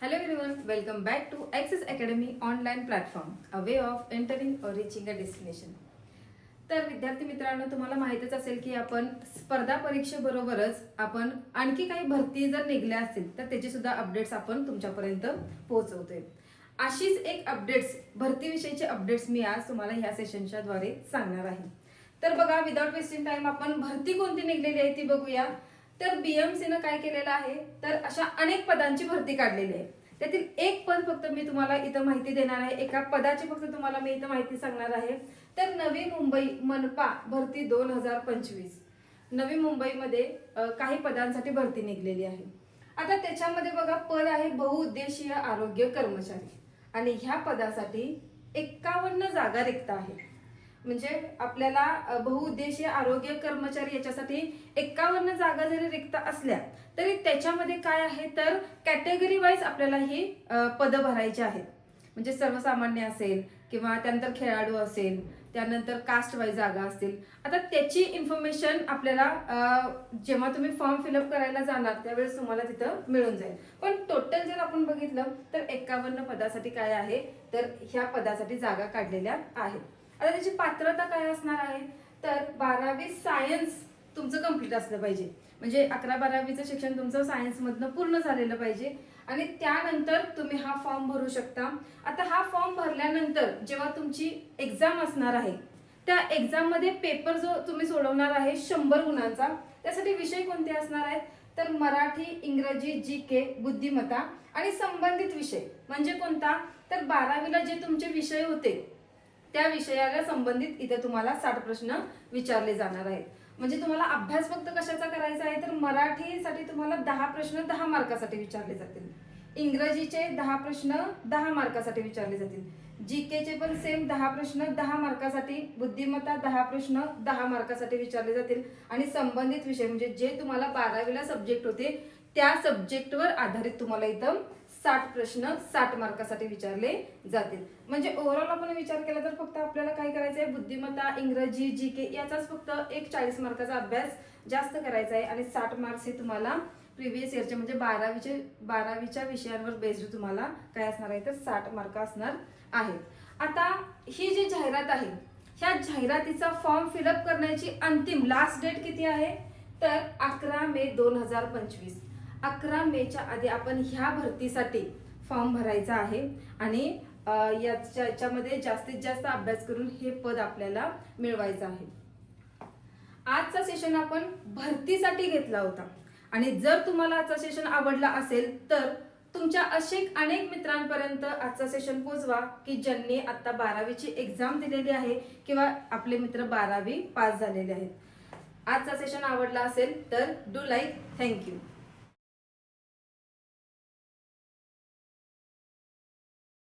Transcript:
Hello everyone, welcome back to Access Academy online platform, a way of entering or reaching a destination. तर विद्यार्थी मित्रांनो तुम्हाला माहितच असेल की आपण स्पर्धा परीक्षेबरोबरच आपण आणखी काही भरती जर निघल्या असतील तर त्याचे सुद्धा अपडेट्स आपण तुमच्यापर्यंत पोहोचवतोय. अशीच एक अपडेट्स भरतीविषयीचे अपडेट्स मी आज तुम्हाला ह्या सेशनच्या द्वारे सांगणार आहे. तर बघा विदाउट वेस्टिंग टाइम आपण भरती कोणती निघलेली आहे ती बघूया. तर बीएमसीनं काय केलेलं आहे? तर अशा अनेक पदांची भरती काढलेली आहे. त्यातील एक पद फक्त मी तुम्हाला इथं माहिती देणार आहे. एका पदाची फक्त तुम्हाला मी इथं माहिती सांगणार आहे. तर नवी मुंबई मनपा भरती दोन हजार पंचवीस. नवी मुंबईमध्ये काही पदांसाठी भरती निघलेली आहे. आता त्याच्यामध्ये बघा पद आहे बहुउद्देशीय आरोग्य कर्मचारी. आणि ह्या पदासाठी एक्कावन्न जागा रिक्त आहे म्हणजे आपल्याला बहुउद्देशीय आरोग्य कर्मचारी याच्यासाठी एक्कावन्न जागा जरी रिक्त असल्या तरी त्याच्यामध्ये काय आहे? तर कॅटेगरी वाईज आपल्याला ही पदं भरायची आहेत. म्हणजे सर्वसामान्य असेल किंवा त्यानंतर खेळाडू असेल त्यानंतर कास्ट वाईज जागा असतील. आता त्याची इन्फॉर्मेशन आपल्याला जेव्हा तुम्ही फॉर्म फिलअप करायला जाणार त्यावेळेस तुम्हाला तिथं मिळून जाईल. पण टोटल जर आपण बघितलं तर एकावन्न पदासाठी काय आहे? तर ह्या पदासाठी जागा काढलेल्या आहेत. आता त्याची पात्रता काय असणार आहे? तर बारावी सायन्स तुमचं कंप्लीट असलं पाहिजे. म्हणजे अकरा बारावीचं शिक्षण तुमचं सायन्समधनं पूर्ण झालेलं पाहिजे. आणि त्यानंतर तुम्ही हा फॉर्म भरू शकता. आता हा फॉर्म भरल्यानंतर जेव्हा तुमची एक्झाम असणार आहे त्या एक्झाममध्ये पेपर जो तुम्ही सोडवणार आहे शंभर गुणांचा त्यासाठी विषय कोणते असणार आहेत? तर मराठी इंग्रजी जी के बुद्धिमत्ता आणि संबंधित विषय. म्हणजे कोणता? तर बारावीला जे तुमचे विषय होते त्या विषयाला संबंधित इथे तुम्हाला साठ प्रश्न विचारले जाणार आहेत. म्हणजे तुम्हाला अभ्यास फक्त कशाचा करायचा आहे? तर मराठीसाठी तुम्हाला दहा प्रश्न दहा मार्कासाठी विचारले जातील. इंग्रजीचे दहा प्रश्न दहा मार्कासाठी विचारले जातील. जी केचे पण सेम दहा प्रश्न दहा मार्कासाठी बुद्धिमत्ता दहा प्रश्न दहा मार्कासाठी विचारले जातील. आणि संबंधित विषय म्हणजे जे तुम्हाला बारावीला सब्जेक्ट होते त्या सब्जेक्टवर आधारित तुम्हाला इथं साठ प्रश्न साठ मार्कासाठी विचारले जातील. म्हणजे ओव्हरऑल आपण विचार केला तर फक्त आपल्याला काय करायचं आहे बुद्धिमत्ता इंग्रजी जी के याचाच फक्त एक चाळीस मार्काचा अभ्यास जास्त करायचा आहे. आणि साठ मार्क्स हे तुम्हाला प्रिव्हियस इयरचे म्हणजे बारावीचे बारावीच्या विषयांवर बेस्ड तुम्हाला काय असणार आहे? तर साठ मार्क असणार आहेत. आता ही जी जाहिरात आहे ह्या जाहिरातीचा फॉर्म फिलअप करण्याची अंतिम लास्ट डेट किती आहे? तर अकरा मे दोन हजार पंचवीस. अकरा मेच्या आधी आपण ह्या भरतीसाठी फॉर्म भरायचा आहे. आणि याच्या याच्यामध्ये जास्तीत जास्त अभ्यास करून हे पद आपल्याला मिळवायचं आहे. आजचा सेशन आपण भरतीसाठी घेतला होता. आणि जर तुम्हाला आजचा सेशन आवडला असेल तर तुमच्या असे अनेक मित्रांपर्यंत आजचा सेशन पोचवा की ज्यांनी आता बारावीची एक्झाम दिलेली आहे किंवा आपले मित्र बारावी पास झालेले आहेत. आजचा सेशन आवडला असेल तर डू लाईक थँक्यू